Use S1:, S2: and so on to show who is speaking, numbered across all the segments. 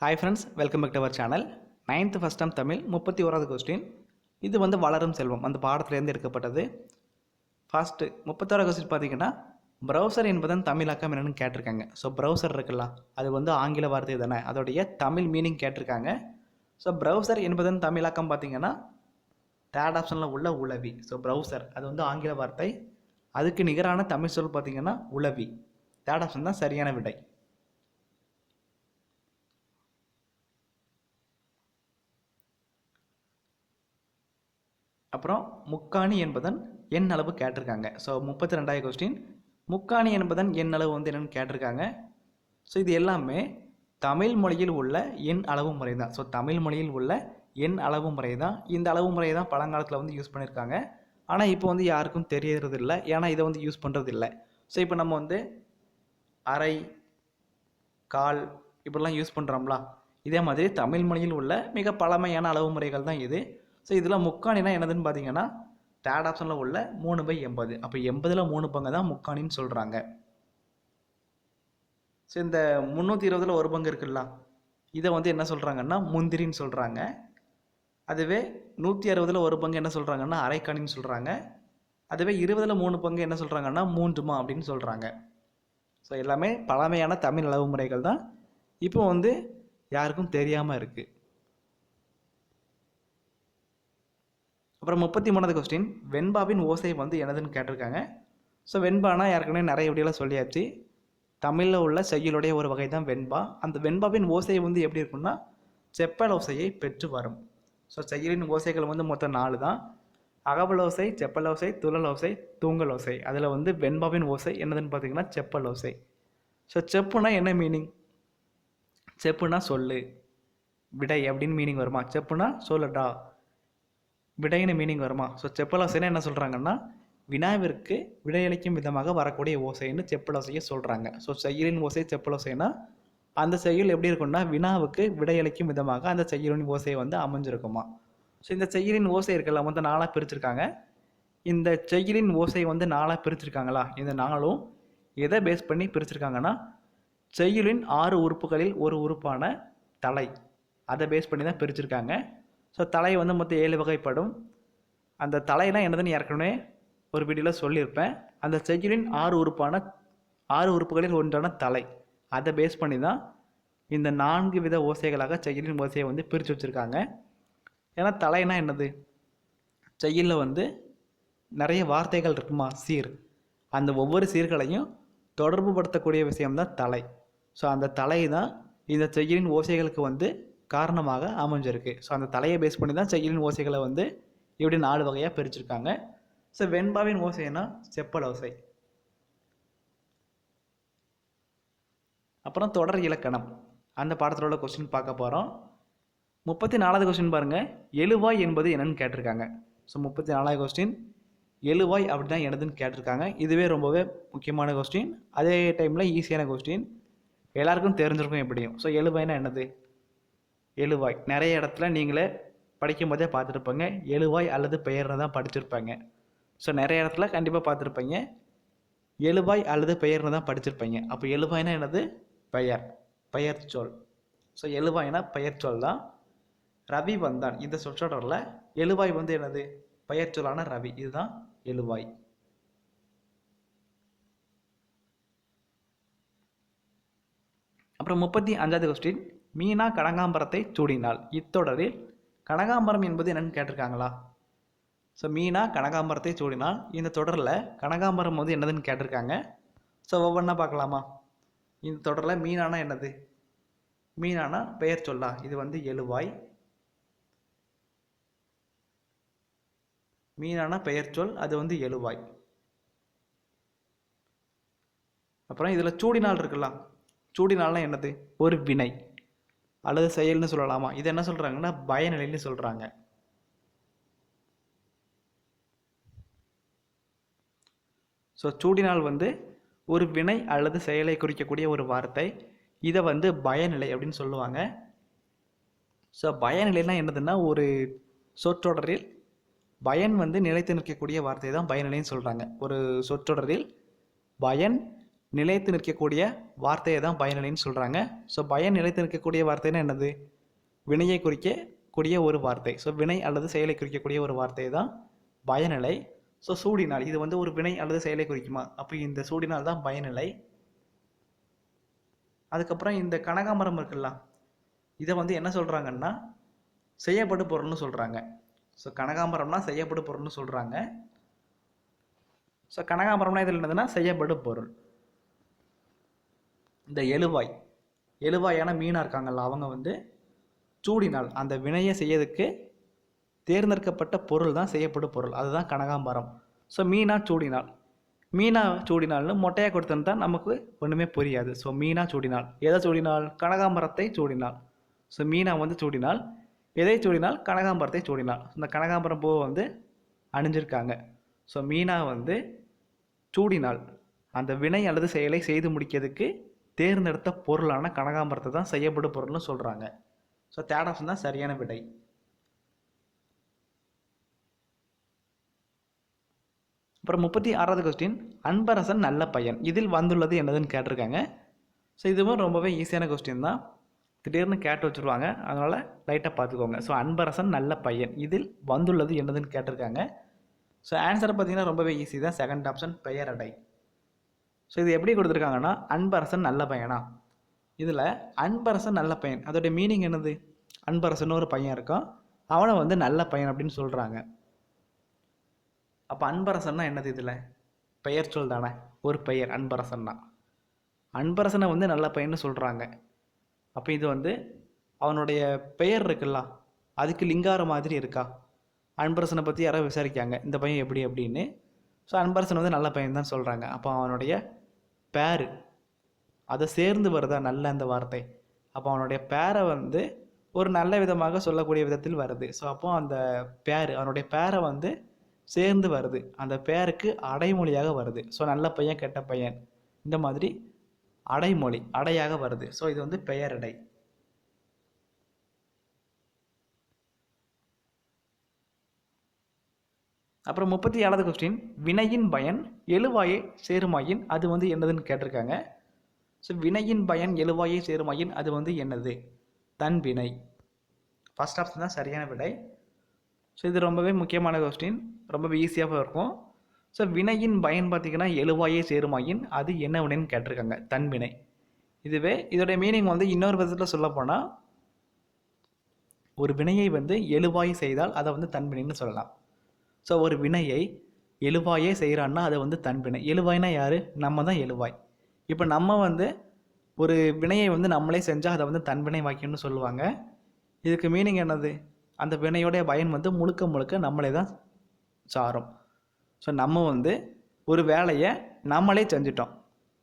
S1: Hi friends welcome back to our channel ninth first time Tamil முப்பத்தி ஓராவது question இது வந்து வளரும் செல்வம். அந்த பாடத்திலேருந்து எடுக்கப்பட்டது. ஃபஸ்ட்டு முப்பத்தோராவது கொஸ்டின் பார்த்தீங்கன்னா ப்ரௌசர் என்பதன் தமிழாக்கம் என்னென்னு கேட்டிருக்காங்க. ஸோ ப்ரௌசர் இருக்குல்ல அது வந்து ஆங்கில வார்த்தை தானே. அதோடைய தமிழ் மீனிங் கேட்டிருக்காங்க. ஸோ ப்ரௌசர் என்பதன் தமிழாக்கம் பார்த்தீங்கன்னா தேர்ட் ஆப்ஷனில் உள்ள உளவி. ஸோ ப்ரௌசர் அது வந்து ஆங்கில வார்த்தை. அதுக்கு நிகரான தமிழ் சொல் பார்த்தீங்கன்னா உளவி. தேர்ட் ஆப்ஷன் தான் சரியான விடை. அப்புறம் முக்காணி என்பதன் எண் அளவு கேட்டிருக்காங்க. ஸோ முப்பத்தி ரெண்டாயிரம் கொஸ்டின் முக்காணி என்பதன் எண் அளவு வந்து என்னென்னு கேட்டிருக்காங்க. ஸோ இது எல்லாமே தமிழ் மொழியில் உள்ள எண் அளவு முறை தான் ஸோ தமிழ் மொழியில் உள்ள எண் அளவு முறை தான் இந்த அளவு முறையை தான் பழங்காலத்தில் வந்து யூஸ் பண்ணியிருக்காங்க ஆனால் இப்போ வந்து யாருக்கும் தெரியறது இல்லை ஏன்னா இதை வந்து யூஸ் பண்ணுறது இல்லை ஸோ இப்போ நம்ம வந்து அரை கால் இப்படிலாம் யூஸ் பண்ணுறோம்ல இதே மாதிரி தமிழ் மொழியில் உள்ள மிக பழமையான அளவு முறைகள் தான் இது. ஸோ இதில் முக்காணினா என்னதுன்னு பார்த்தீங்கன்னா தேர்ட் ஆப்ஷனில் உள்ள மூணு பை எண்பது. அப்போ எண்பதில் மூணு பங்கு தான் முக்காணின்னு சொல்கிறாங்க ஸோ இந்த முந்நூற்றி இருபதில் ஒரு பங்கு இருக்குல்ல இதை வந்து என்ன சொல்கிறாங்கன்னா முந்திரின்னு சொல்கிறாங்க அதுவே நூற்றி அறுபதில் ஒரு பங்கு என்ன சொல்கிறாங்கன்னா அரைக்காணின்னு சொல்கிறாங்க அதுவே இருபதில் மூணு பங்கு என்ன சொல்கிறாங்கன்னா மூன்றுமா அப்படின்னு சொல்கிறாங்க ஸோ எல்லாமே பழமையான தமிழ் அளவு முறைகள் தான். இப்போ வந்து யாருக்கும் தெரியாமல் இருக்குது அப்புறம் முப்பத்தி மூணாவது கொஸ்டின் வெண்பாவின் ஓசை வந்து என்னதுன்னு கேட்டிருக்காங்க. ஸோ வெண்பானா ஏற்கனவே நிறைய வீடியோவில் சொல்லியாச்சு. தமிழில் உள்ள செய்யுளுடைய ஒரு வகை தான் வெண்பா. அந்த வெண்பாவின் ஓசை வந்து எப்படி இருக்கும்னா செப்பல் ஓசையை பெற்று வரும். ஸோ செய்யலின் ஓசைகள் வந்து மொத்தம் நாலு தான். அகவல் ஓசை செப்பல் ஓசை துளல் ஓசை தூங்கல் ஓசை. அதில் வந்து வெண்பாவின் ஓசை என்னதுன்னு பார்த்தீங்கன்னா செப்பல் ஓசை. ஸோ செப்புனா என்ன மீனிங் செப்புனா சொல்லு. விடை அப்படின்னு மீனிங் வருமா? செப்புனா சொல்லுடா. விடைன்னு மீனிங் வருமா? ஸோ செப்பலாசைனா என்ன சொல்கிறாங்கன்னா வினாவிற்கு விடையளிக்கும் விதமாக வரக்கூடிய ஓசைன்னு செப்பலோசையை சொல்கிறாங்க ஸோ செயலின் ஓசை செப்பலோசைனா அந்த செயல் எப்படி இருக்கும்னா வினாவுக்கு விடையளிக்கும் விதமாக அந்த செயலின் ஓசை வந்து அமைஞ்சிருக்குமா? ஸோ இந்த செயலின் ஓசை இருக்குல்ல வந்து நாளாக பிரிச்சிருக்காங்க. இந்த செயலின் ஓசை வந்து நாளாக பிரிச்சிருக்காங்களா? இந்த நாளும் எதை பேஸ் பண்ணி பிரிச்சிருக்காங்கன்னா செயலின் ஆறு உறுப்புகளில் ஒரு உறுப்பான தலை. அதை பேஸ் பண்ணி தான் பிரிச்சிருக்காங்க. ஸோ தலை வந்து மொத்தம் ஏழு வகைப்படும். அந்த தலையெல்லாம் என்னதுன்னு ஏற்கனவே ஒரு வீடியோவில் சொல்லியிருப்பேன். அந்த செஞ்சுரின் ஆறு உறுப்பான ஆறு உறுப்புகளில் ஒன்றான தலை. அதை பேஸ் பண்ணி தான் இந்த நான்கு வித ஓசைகளாக செய்யுளின் ஓசையை வந்து பிரித்து வச்சுருக்காங்க. ஏன்னா தலைனா என்னது? செய்யலில் வந்து நிறைய வார்த்தைகள் இருக்குமா? சீர். அந்த ஒவ்வொரு சீர்களையும் தொடர்பு படுத்தக்கூடிய விஷயம்தான் தலை. ஸோ அந்த தலை தான் இந்த செய்யுளின் ஓசைகளுக்கு வந்து காரணமாக அமைஞ்சிருக்கு. ஸோ அந்த தலையை பேஸ் பண்ணி தான் செய்யுளின் ஓசைகளை வந்து இப்படி நாலு வகையாக பிரிச்சிருக்காங்க. ஸோ வெண்பாவின் ஓசைனா செப்பல் ஓசை. அப்புறம் தொடர் இலக்கணம். அந்த பாடத்தில் உள்ள கொஸ்டின் பார்க்க போகிறோம் முப்பத்தி நாலாவது கொஸ்டின் பாருங்கள் எழுவாய் என்பது என்னன்னு கேட்டிருக்காங்க. ஸோ முப்பத்தி நாலாவது கொஸ்டின் எழுவாய் அப்படி தான் என்னதுன்னு கேட்டிருக்காங்க. இதுவே ரொம்பவே முக்கியமான கொஸ்டின் அதே டைமில் ஈஸியான கொஸ்டின் எல்லாருக்கும் தெரிஞ்சிருக்கும் எப்படியும். ஸோ எழுவாய்னா என்னது? எழுவாய். நிறைய இடத்துல நீங்களே படிக்கும் போதே எழுவாய் அல்லது பெயர்னு தான் படிச்சிருப்பாங்க. ஸோ நிறைய இடத்துல கண்டிப்பாக பார்த்துருப்பீங்க. எழுவாய் அல்லது பெயர்னு தான் படிச்சிருப்பீங்க. அப்போ எழுவாய்னா என்னது? பெயர். பெயர் சொல். ஸோ எழுவாய்னா பெயர் சொல் தான். ரவி வந்தான். இந்த சொற்றொடரில் எழுவாய் வந்து என்னது? பெயர் சொல்லான ரவி. இதுதான் எழுவாய். அப்புறம் முப்பத்தி அஞ்சாவது கொஸ்டின் மீனா கனகாம்பரத்தை சூடினாள். இத்தொடரில் கனகாம்பரம் என்பது என்னன்னு கேட்டிருக்காங்களா? ஸோ மீனா கனகாம்பரத்தை சூடினால் இந்த தொடரில் கனகாம்பரம் வந்து என்னதுன்னு கேட்டிருக்காங்க. ஸோ ஒவ்வொன்றா பார்க்கலாமா? இந்த தொடரில் மீனானா என்னது? மீனானா பெயர் சொல்லா. இது வந்து எழுவாய். மீனான பெயர் சொல் அது வந்து எழுவாய். அப்புறம் இதில் சூடினால் இருக்கலாம். சூடினால்னா என்னது? ஒரு வினை. அல்லது செயல்னு சொல்லலாமா? இது என்ன சொல்கிறாங்கன்னா பயநிலைன்னு சொல்கிறாங்க ஸோ சூடினால் வந்து ஒரு வினை அல்லது செயலை குறிக்கக்கூடிய ஒரு வார்த்தை. இதை வந்து பயநிலை அப்படின்னு சொல்லுவாங்க. ஸோ பயனிலைனா என்னதுன்னா ஒரு சொற்றொடரில் பயன் வந்து நிலைத்து நிற்கக்கூடிய வார்த்தை தான் பயநிலைன்னு சொல்கிறாங்க ஒரு சொற்றொடரில் பயன் நிலைத்து நிற்கக்கூடிய வார்த்தையை தான் பயனிலைன்னு சொல்கிறாங்க ஸோ பயன் நிலைத்து நிற்கக்கூடிய வார்த்தைன்னா என்னது? வினையை குறிக்கக்கூடிய ஒரு வார்த்தை. ஸோ வினை அல்லது செயலை குறிக்கக்கூடிய ஒரு வார்த்தை தான் பயனிலை. ஸோ சூடினால் இது வந்து ஒரு வினை அல்லது செயலை குறிக்குமா? அப்போ இந்த சூடினால் தான் பயனிலை. அதுக்கப்புறம் இந்த கனகாமரம் இருக்குல்ல இதை வந்து என்ன சொல்கிறாங்கன்னா செய்யப்படு பொருள்னு சொல்கிறாங்க ஸோ கனகாமரம்னா செய்யப்படு பொருள்னு சொல்கிறாங்க ஸோ கனகாமரம்னா இதில் என்னதுன்னா செய்யப்படு பொருள். இந்த எழுவாய் எழுவாயான மீனாக இருக்காங்கல்ல அவங்க வந்து சூடினால் அந்த வினையை செய்யறதுக்கு தேர்ந்தெடுக்கப்பட்ட பொருள் தான் செய்யப்படும் பொருள். அதுதான் கனகாம்பரம். ஸோ மீனா சூடினால். மீனா சூடினால்னு மொட்டையாக கொடுத்தோன்னு தான் நமக்கு ஒன்றுமே புரியாது. ஸோ மீனா சூடினால். எதை சூடினால்? கனகாம்பரத்தை சூடினால். ஸோ மீனா வந்து சூடினால். எதை சூடினால்? கனகாம்பரத்தை சூடினால். இந்த கனகாம்பரம் பூவை வந்து அணிஞ்சிருக்காங்க. ஸோ மீனா வந்து சூடினால். அந்த வினை அல்லது செயலை செய்து முடிக்கிறதுக்கு தேர்ந்தெடுத்த பொருளான கனகாம்பரத்தை தான் செய்யப்படும் பொருள்னு சொல்கிறாங்க ஸோ தேர்ட் ஆப்ஷன் தான் சரியான விடை. அப்புறம் முப்பத்தி ஆறாவது கொஸ்டின் அன்பரசன் நல்ல பையன். இதில் வந்துள்ளது என்னதுன்னு கேட்டிருக்காங்க. ஸோ இதுவும் ரொம்பவே ஈஸியான கொஸ்டின் தான். திடீர்னு கேட்டு வச்சுருவாங்க. அதனால் லைட்டாக பார்த்துக்கோங்க. ஸோ அன்பரசன் நல்ல பையன். இதில் வந்துள்ளது என்னதுன்னு கேட்டிருக்காங்க. ஸோ ஆன்சர் பார்த்தீங்கன்னா ரொம்பவே ஈஸி தான். Second option பெயரடை. ஸோ இது எப்படி கொடுத்துருக்காங்கன்னா அன்பரசன் நல்ல பையனா? இதில் அன்பரசன் நல்ல பையன். அதோடைய மீனிங் என்னது? அன்பரசன் ஒரு பையன் இருக்கான். அவனை வந்து நல்ல பையன் அப்படின்னு சொல்கிறாங்க அப்போ அன்பரசன்னா என்னது இதில்? பெயர் சொல் தானே. ஒரு பெயர் அன்பரசன்னா. அன்பரசனை வந்து நல்ல பையன்னு சொல்கிறாங்க அப்போ இது வந்து அவனுடைய பெயர் இருக்குல்ல அதுக்கு லிங்கார மாதிரி இருக்கா? அன்பரசனை பற்றி யாரோ விசாரிக்காங்க. இந்த பையன் எப்படி அப்படின்னு ஸோ அன்பரசன் வந்து நல்ல பையன் தான் சொல்கிறாங்க அப்போ அவனுடைய பேர் அதை சேர்ந்து வருதா நல்ல அந்த வார்த்தை. அப்போ அவனுடைய பேரை வந்து ஒரு நல்ல விதமாக சொல்லக்கூடிய விதத்தில் வருது. ஸோ அப்போ அந்த பேர் அவனுடைய பேரை வந்து சேர்ந்து வருது. அந்த பேருக்கு அடைமொழியாக வருது. ஸோ நல்ல பையன் கெட்ட பையன் இந்த மாதிரி அடைமொழி அடையாக வருது. ஸோ இது வந்து பெயரடை. அப்புறம் முப்பத்தி ஏழாவது கொஸ்டின் வினையின் பயன் எழுவாயை சேருமாயின் அது வந்து என்னதுன்னு கேட்டிருக்காங்க. ஸோ வினையின் பயன் எழுவாயை சேருமாயின் அது வந்து என்னது? தன் வினை. ஃபர்ஸ்ட் ஆப்ஷன் தான் சரியான விடை. ஸோ இது ரொம்பவே முக்கியமான கொஸ்டின் ரொம்பவே ஈஸியாக இருக்கும். ஸோ வினையின் பயன் பார்த்தீங்கன்னா எழுவாயே சேருமாயின் அது என்ன வினைன்னு கேட்டிருக்காங்க. தன் வினை. இதுவே இதோடைய மீனிங் வந்து இன்னொரு விதத்தில் சொல்லப்போனால் ஒரு வினையை வந்து எழுவாய் செய்தால் அதை வந்து தன்வினைன்னு சொல்லலாம். ஸோ ஒரு வினையை எழுவாயே செய்கிறான்னா அது வந்து தன்வினை எழுவாய்னா யார்? நம்ம தான் எழுவாய். இப்போ நம்ம வந்து ஒரு வினையை வந்து நம்மளே செஞ்சால் அதை வந்து தன்வினை வாக்கியம்னு சொல்லுவாங்க. இதுக்கு மீனிங் என்னது? அந்த வினையோடைய பயன் வந்து முழுக்க முழுக்க நம்மளே தான் சாரும். ஸோ நம்ம வந்து ஒரு வேலையை நம்மளே செஞ்சிட்டோம்.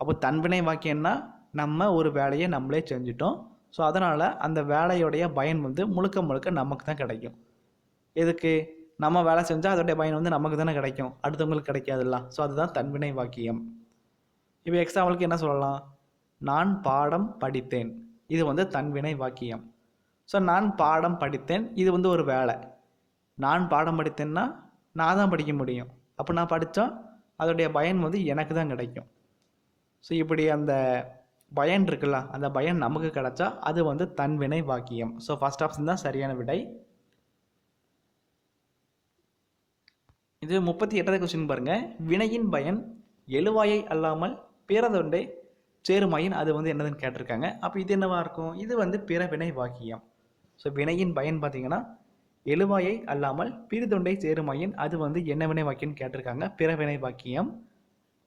S1: அப்போ தன்வினை வாக்கியம்னா நம்ம ஒரு வேலையை நம்மளே செஞ்சிட்டோம். ஸோ அதனால் அந்த வேலையோடைய பயன் வந்து முழுக்க முழுக்க நமக்கு தான் கிடைக்கும். எதுக்கு? நம்ம வேலை செஞ்சால் அதோடைய பயன் வந்து நமக்கு தானே கிடைக்கும். அடுத்தவங்களுக்கு கிடைக்காதுல்ல. ஸோ அதுதான் தன்வினை வாக்கியம். இப்போ எக்ஸாம்பிளுக்கு என்ன சொல்லலாம்? நான் பாடம் படித்தேன். இது வந்து தன்வினை வாக்கியம். ஸோ நான் பாடம் படித்தேன். இது வந்து ஒரு வேலை. நான் பாடம் படித்தேன்னா நான் தான் படிக்க முடியும். அப்போ நான் படித்தா அதோடைய பயன் வந்து எனக்கு தான் கிடைக்கும். ஸோ இப்படி அந்த பயன் இருக்குல்ல அந்த பயன் நமக்கு கிடைச்சா அது வந்து தன்வினை வாக்கியம். ஸோ ஃபர்ஸ்ட் ஆப்ஷன் தான் சரியான விடை. இது முப்பத்தி எட்டாவது கொஸ்டின் பாருங்கள் வினையின் பயன் எழுவாயை அல்லாமல் பிறதொண்டை சேருமாயின் அது வந்து என்னதுன்னு கேட்டிருக்காங்க. அப்போ இது என்னவா இருக்கும்? இது வந்து பிற வினை வாக்கியம். ஸோ வினையின் பயன் பார்த்தீங்கன்னா எழுவாயை அல்லாமல் பிரிதொண்டை சேருமாயின் அது வந்து என்ன வினை வாக்கியம்னு கேட்டிருக்காங்க. பிற வினை வாக்கியம்.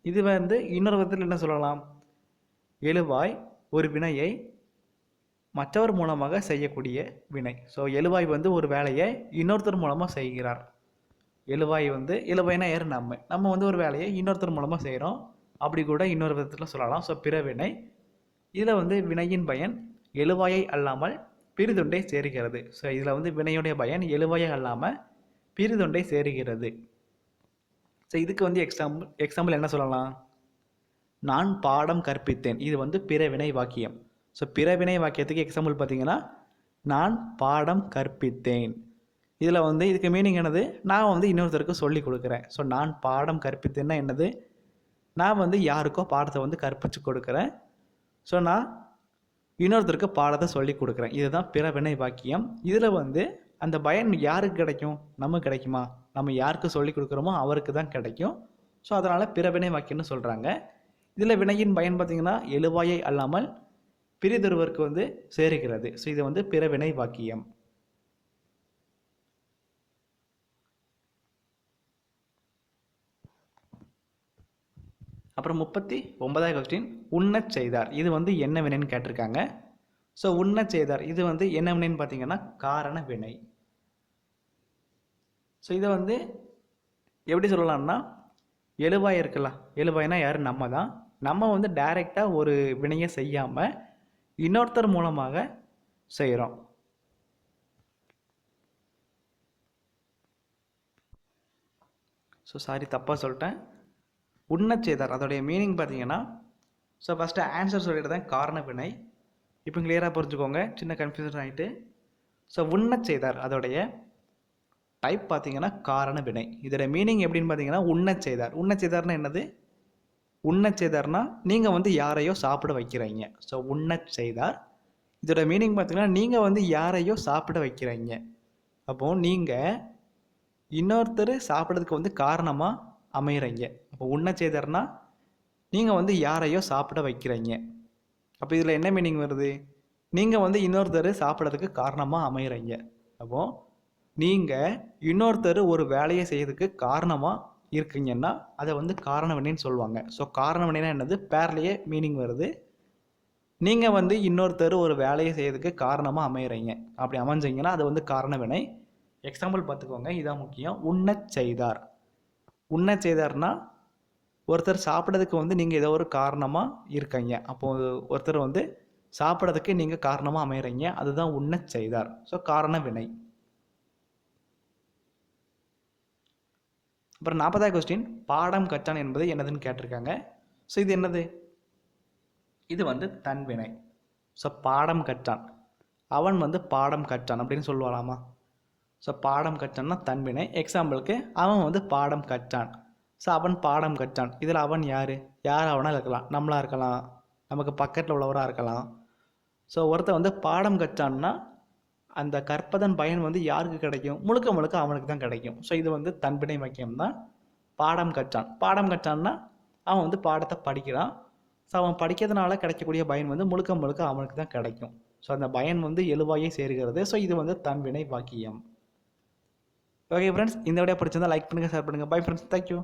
S1: இது வந்து இன்னொரு விதத்தில் என்ன சொல்லலாம்? எழுவாய் ஒரு வினையை மற்றவர் மூலமாக செய்யக்கூடிய வினை. ஸோ எழுவாய் வந்து ஒரு வேலையை இன்னொருத்தர் மூலமாக செய்கிறார். எழுவாய் வந்து எழுவாய்னா ஏற நம்ம. நம்ம வந்து ஒரு வேலையை இன்னொருத்தர் மூலமாக செய்கிறோம் அப்படி கூட இன்னொரு விதத்தில் சொல்லலாம். ஸோ பிற வினை இதில் வந்து வினையின் பயன் எழுவாயை அல்லாமல் பிரிதுண்டை சேருகிறது. ஸோ இதில் வந்து வினையுடைய பயன் எழுவாயை அல்லாமல் பிரிதுண்டை சேருகிறது. ஸோ இதுக்கு வந்து எக்ஸாம்பிள் எக்ஸாம்பிள் என்ன சொல்லலாம்? நான் பாடம் கற்பித்தேன். இது வந்து பிற வினை வாக்கியம். ஸோ பிற வினை வாக்கியத்துக்கு எக்ஸாம்பிள் பார்த்தீங்கன்னா நான் பாடம் கற்பித்தேன். இதில் வந்து இதுக்கு மீனிங் என்னது? நான் வந்து இன்னொருத்தருக்கு சொல்லி கொடுக்குறேன். ஸோ நான் பாடம் கற்பித்தேன்னா என்னது? நான் வந்து யாருக்கோ பாடத்தை வந்து கற்பித்து கொடுக்குறேன். ஸோ நான் இன்னொருத்தருக்கு பாடத்தை சொல்லி கொடுக்குறேன். இதுதான் பிற வினை வாக்கியம். இதில் வந்து அந்த பயன் யாருக்கு கிடைக்கும்? நமக்கு கிடைக்குமா? நம்ம யாருக்கு சொல்லி கொடுக்குறோமோ அவருக்கு தான் கிடைக்கும். ஸோ அதனால் பிற வினை வாக்கியம்னு சொல்கிறாங்க இதில் வினையின் பயன் பார்த்திங்கன்னா எழுவாயை அல்லாமல் பிரிதொருவருக்கு வந்து சேருகிறது. ஸோ இது வந்து பிற வினை வாக்கியம். அப்புறம் முப்பத்தி ஒன்பதாவது கொஸ்டின் உண்ணச் செய்தார். இது வந்து என்ன வினைன்னு கேட்டிருக்காங்க. ஸோ உண்ணச் செய்தார். இது வந்து என்ன வினைன்னு பார்த்தீங்கன்னா காரண வினை. ஸோ இதை வந்து எப்படி சொல்லலாம்னா எழுவாய் இருக்கலாம். எழுவாய்னா யார்? நம்ம தான். நம்ம வந்து டைரெக்டாக ஒரு வினையை செய்யாமல் இன்னொருத்தர் மூலமாக செய்கிறோம் ஸோ சாரி தப்பாக சொல்லிட்டேன். உண்ணச் செய்தார். அதோடைய மீனிங் பார்த்தீங்கன்னா ஸோ ஃபஸ்ட்டு ஆன்சர் சொல்லிட்டு தான் காரண வினை இப்போ கிளியராக புரிஞ்சுக்கோங்க. சின்ன கன்ஃபியூஷன் ஆகிட்டு ஸோ உண்ணச் செய்தார். அதோடைய டைப் பார்த்தீங்கன்னா காரண வினை இதோட மீனிங் எப்படின்னு பார்த்தீங்கன்னா உண்ணச் செய்தார். உண்ணச் செய்தார்னா என்னது? உண்ணச் செய்தார்னா நீங்கள் வந்து யாரையோ சாப்பிட வைக்கிறீங்க. ஸோ உண்ணச் செய்தார். இதோட மீனிங் பார்த்தீங்கன்னா நீங்கள் வந்து யாரையோ சாப்பிட வைக்கிறீங்க. அப்போது நீங்கள் இன்னொருத்தர் சாப்பிட்றதுக்கு வந்து காரணமாக அமைகிறீங்க அப்போ உண்ணச் செய்தர்னா நீங்கள் வந்து யாரையோ சாப்பிட வைக்கிறீங்க. அப்போ இதில் என்ன மீனிங் வருது? நீங்கள் வந்து இன்னொருத்தர் சாப்பிட்றதுக்கு காரணமாக அமைகிறீங்க அப்போது நீங்கள் இன்னொருத்தர் ஒரு வேலையை செய்யறதுக்கு காரணமாக இருக்கீங்கன்னா அதை வந்து காரணவனின்னு சொல்லுவாங்க. ஸோ காரண என்னது? பேர்லேயே மீனிங் வருது. நீங்கள் வந்து இன்னொருத்தர் ஒரு வேலையை செய்யறதுக்கு காரணமாக அமைகிறீங்க அப்படி அமைஞ்சிங்கன்னா அது வந்து காரணவினை. எக்ஸாம்பிள் பார்த்துக்கோங்க. இதான் முக்கியம். உண்ணச் செய்தார். உண்ண செய்தார்னா ஒருத்தர் சாப்பிட்றதுக்கு வந்து நீங்கள் ஏதோ ஒரு காரணமாக இருக்கீங்க. அப்போது ஒருத்தர் வந்து சாப்பிட்றதுக்கு நீங்கள் காரணமாக அமைகிறீங்க அதுதான் உண்ண செய்தார். ஸோ காரண வினை. அப்புறம் நாற்பதாவது கொஸ்டின் பாடம் கச்சான் என்பது என்னதுன்னு கேட்டிருக்காங்க. ஸோ இது என்னது? இது வந்து தன்வினை ஸோ பாடம் கற்றான். அவன் வந்து பாடம் கற்றான் அப்படின்னு சொல்லுவாளாமா? ஸோ பாடம் கற்றான்னா தன்வினை எக்ஸாம்பிளுக்கு அவன் வந்து பாடம் கற்றான். ஸோ அவன் பாடம் கற்றான். இதில் அவன் யார்? யார் அவனாக இருக்கலாம்? நம்மளாக இருக்கலாம். நமக்கு பக்கத்தில் உள்ளவராக இருக்கலாம். ஸோ ஒருத்தன் வந்து பாடம் கற்றான்னா அந்த கற்பதன் பயன் வந்து யாருக்கு கிடைக்கும்? முழுக்க முழுக்க அவனுக்கு தான் கிடைக்கும். ஸோ இது வந்து தன்பினை வாக்கியம் தான் பாடம் கற்றான். பாடம் கற்றான்னா அவன் வந்து பாடத்தை படிக்கிறான். ஸோ அவன் படிக்கிறதுனால கிடைக்கக்கூடிய பயன் வந்து முழுக்க முழுக்க அவனுக்கு தான் கிடைக்கும். ஸோ அந்த பயன் வந்து எழுவாயே சேர்கிறது. ஸோ இது வந்து தன்வினை வாக்கியம். ஓகே ஃப்ரெண்ட்ஸ் இந்த வீடியோ பிடிச்சிருந்தா லைக் பண்ணுங்கள் ஷேர் பண்ணுங்கள் பை ஃப்ரெண்ட்ஸ் தேங்க்யூ